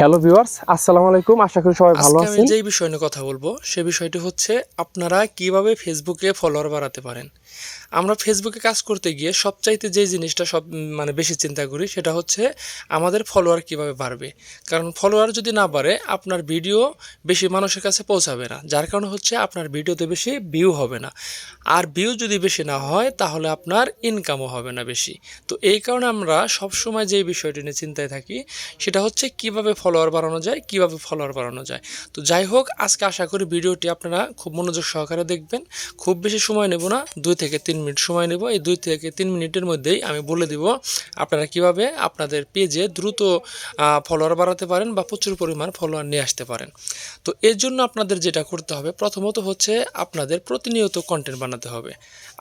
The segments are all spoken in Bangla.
হ্যালো ভিউয়ার্স আসসালামু আলাইকুম আশা করি সবাই ভালো আজকে আমি আছেন যেই বিষয় নিয়ে কথা বলব সে বিষয়টি হচ্ছে আপনারা কীভাবে ফেসবুকে ফলোয়ার বাড়াতে পারেন আমরা ফেসবুকে কাজ করতে গিয়ে সবচাইতে যে জিনিসটা সব মানে বেশি চিন্তা করি সেটা হচ্ছে আমাদের ফলোয়ার কীভাবে বাড়বে কারণ ফলোয়ার যদি না বাড়ে আপনার ভিডিও বেশি মানুষের কাছে পৌঁছাবে না যার কারণে হচ্ছে আপনার ভিডিওতে বেশি ভিউ হবে না আর ভিউ যদি বেশি না হয় তাহলে আপনার ইনকামও হবে না বেশি তো এই কারণে আমরা সবসময় যে বিষয়টি নিয়ে চিন্তায় থাকি সেটা হচ্ছে কীভাবে ফলোয়ার বাড়ানো যায়, কীভাবে ফলোয়ার বাড়ানো যায়? তো যাই হোক, আজকে আশা করি ভিডিওটি আপনারা খুব মনোযোগ সহকারে দেখবেন। খুব বেশি সময় নেব না, দুই থেকে তিন মিনিট সময় নেব। এই দুই থেকে তিন মিনিটের মধ্যেই আমি বলে দিব আপনারা কীভাবে আপনাদের পেজে দ্রুত ফলোয়ার বাড়াতে পারেন বা প্রচুর পরিমাণ ফলোয়ার নিয়ে আসতে পারেন। তো এর জন্য আপনাদের যেটা করতে হবে, প্রথমত হচ্ছে আপনাদের প্রতিনিয়ত কন্টেন্ট বানাতে হবে।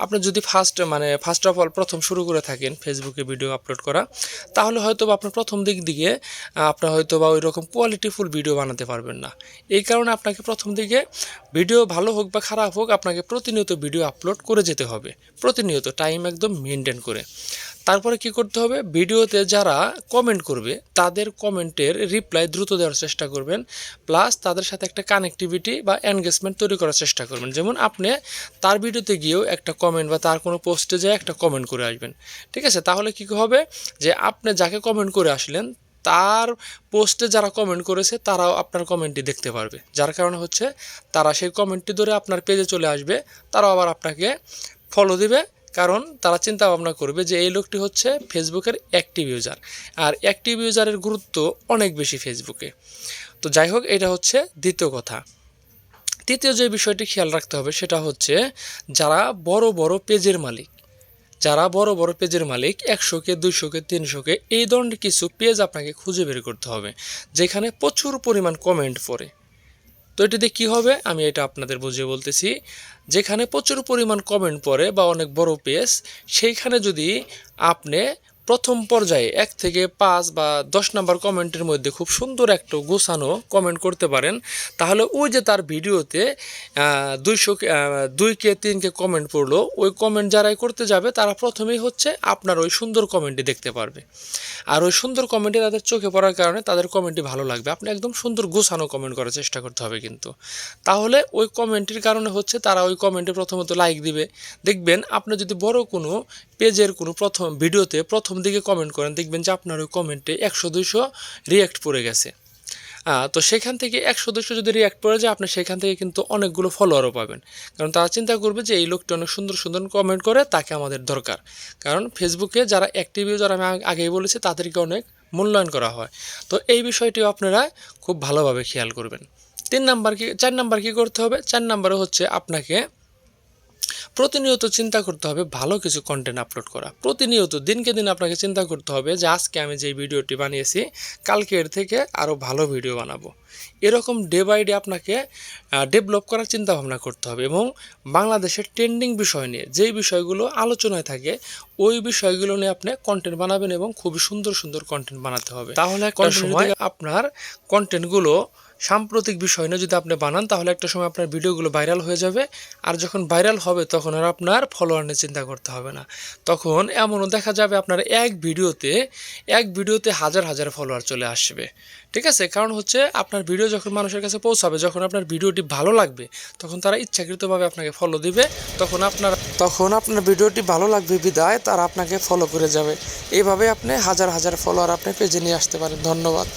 আপনি যদি ফার্স্ট মানে ফার্স্ট অফ অল প্রথম শুরু করে থাকেন ফেসবুকে ভিডিও আপলোড করা, তাহলে হয়তো বা আপনার প্রথম দিক দিকে আপনার হয়তো বা রকম কোয়ালিটিফুল ভিডিও বানাতে পারবেন না। এই কারণে আপনাকে প্রথম দিকে ভিডিও ভালো হোক বা খারাপ হোক, আপনাকে প্রতিনিয়ত ভিডিও আপলোড করে যেতে হবে। প্রতিনিয়ত টাইম একদম মেনটেন করে। তারপরে কি করতে হবে? ভিডিওতে যারা কমেন্ট করবে, তাদের কমেন্টের রিপ্লাই দ্রুত দেওয়ার চেষ্টা করবেন। প্লাস তাদের সাথে একটা কানেক্টিভিটি বা এনগেজমেন্ট তৈরি করার চেষ্টা করবেন। যেমন আপনি তার ভিডিওতে গিয়েও একটা কমেন্ট বা তার কোনো পোস্টে যায় একটা কমেন্ট করে আসবেন। ঠিক আছে? তাহলে কি হবে? যে আপনি যাকে কমেন্ট করে আসলেন তার পোস্টে যারা কমেন্ট করেছে, তারাও আপনার কমেন্টটি দেখতে পারবে। যার কারণে হচ্ছে, তারা সেই কমেন্টটি ধরে আপনার পেজে চলে আসবে, তারাও আবার আপনাকে ফলো দিবে, কারণ তারা চিন্তা ভাবনা করবে যে এই লোকটি হচ্ছে ফেসবুকের অ্যাক্টিভ ইউজার আর অ্যাক্টিভ ইউজারের গুরুত্ব অনেক বেশি ফেসবুকে তো যাই হোক, এটা হচ্ছে দ্বিতীয় কথা। তৃতীয় যে বিষয়টি খেয়াল রাখতে হবে, সেটা হচ্ছে, যারা বড় বড় পেজের মালিক যারা বড় বড় পেজের মালিক, একশোকে, দুইশোকে, তিনশোকে, এই ধরনের কিছু পেজ আপনাকে খুঁজে বের করতে হবে, যেখানে প্রচুর পরিমাণ কমেন্ট পড়ে। তো এটিতে কী হবে? আমি এটা আপনাদের বুঝিয়ে বলতেছি, যেখানে প্রচুর পরিমাণ কমেন্ট পড়ে বা অনেক বড় পেজ, সেইখানে যদি আপনি প্রথম পর্যায়ে এক থেকে পাঁচ বা দশ নাম্বার কমেন্টের মধ্যে খুব সুন্দর একটা গোছানো কমেন্ট করতে পারেন। তাহলে ওই যে তার ভিডিওতে দুইশো দুই কে, তিন কে কমেন্ট পড়ল, ওই কমেন্ট যারাই করতে যাবে তারা প্রথমেই হচ্ছে আপনার ওই সুন্দর কমেন্টটি দেখতে পারবে। আর ওই সুন্দর কমেন্টে তাদের চোখে পড়ার কারণে তাদের কমেন্টটি ভালো লাগবে। আপনি একদম সুন্দর গোছানো কমেন্ট করার চেষ্টা করতে হবে কিন্তু। তাহলে ওই কমেন্টের কারণে হচ্ছে তারা ওই কমেন্টে প্রথমত লাইক দিবে। দেখবেন আপনি যদি বড় কোনো পেজের কোনো প্রথম ভিডিওতে প্রথম দিকে কমেন্ট করেন, দেখবেন যে আপনার ওই কমেন্টে একশো দুইশো রিয়াক্ট পড়ে গেছে। তো সেখান থেকে একশো দুশো যদি রিয়াক্ট পড়ে যায়, আপনি সেখান থেকে কিন্তু অনেকগুলো ফলোয়ারও পাবেন। কারণ তারা চিন্তা করবে যে এই লোকটি অনেক সুন্দর সুন্দর কমেন্ট করে, তাকে আমাদের দরকার। কারণ ফেসবুকে যারা অ্যাক্টিভ ইউজার আমি আগেই বলেছি, তাদেরকে অনেক মূল্যায়ন করা হয়। তো এই বিষয়টিও আপনারা খুব ভালোভাবে খেয়াল করবেন। তিন নাম্বার কি চার নাম্বার কি করতে হবে? চার নাম্বারে হচ্ছে আপনাকে প্রতিনিয়ত চিন্তা করতে হবে ভালো কিছু কন্টেন্ট আপলোড করা। প্রতিনিয়ত দিনকে দিন আপনাকে চিন্তা করতে হবে যে আজকে আমি যে ভিডিওটি বানিয়েছি কালকে এর থেকে আরও ভালো ভিডিও বানাবো। এরকম ডে বাই ডে আপনাকে ডেভেলপ করার চিন্তা ভাবনা করতে হবে এবং বাংলাদেশের ট্রেন্ডিং বিষয় নিয়ে যেই বিষয়গুলো আলোচনায় থাকে ওই বিষয়গুলো নিয়ে আপনি কন্টেন্ট বানাবেন এবং খুবই সুন্দর সুন্দর কন্টেন্ট বানাতে হবে। তাহলে একটা সময় আপনার কন্টেন্টগুলো সাম্প্রতিক বিষয় নিয়ে যদি আপনি বানান, তাহলে একটা সময় আপনার ভিডিওগুলো ভাইরাল হয়ে যাবে। আর যখন ভাইরাল হবে, তখন আর আপনার ফলোয়ার নিয়ে চিন্তা করতে হবে না। তখন এমনও দেখা যাবে আপনার এক ভিডিওতে এক ভিডিওতে হাজার হাজার ফলোয়ার চলে আসবে। ঠিক আছে? কারণ হচ্ছে আপনার ভিডিও যখন মানুষের কাছে পৌঁছাবে, যখন আপনার ভিডিওটি ভালো লাগবে, তখন তারা ইচ্ছাকৃতভাবে আপনাকে ফলো দিবে। তখন আপনার তখন আপনার ভিডিওটি ভালো লাগবে বিদায়, তারা আপনাকে ফলো করে যাবে। এইভাবে আপনি হাজার হাজার ফলোয়ার আপনি পেজে নিয়ে আসতে পারেন। ধন্যবাদ।